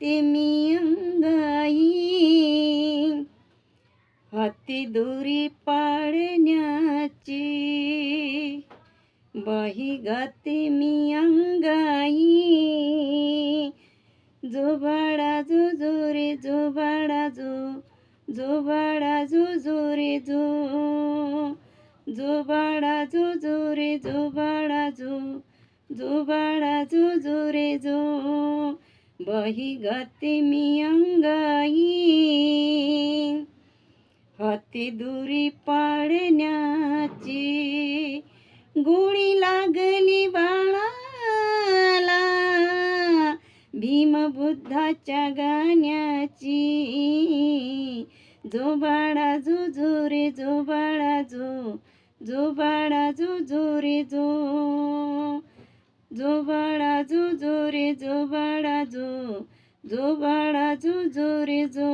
ते मी अंगाई. हाती दोरी पाळण्याची बाही घाते मी अंगाई. जो बाळा जो जो रे जो बाळा जो जो बाळा जो जो रे जो जो बाळा जो जो रे जो बाळा जो जो बाळा जो जो रे जो. बही घाते मी अंगाई हाती दुरी पाडण्याची गोळी लागली बाळाला भीमबुद्धाच्या गाण्याची. जो बाळा जो जो रे जो बाळा जो जो बाळा जो जो रे जो जो बाळा जो जो रे जो बाळा जो जो बाळा जो जो रे जो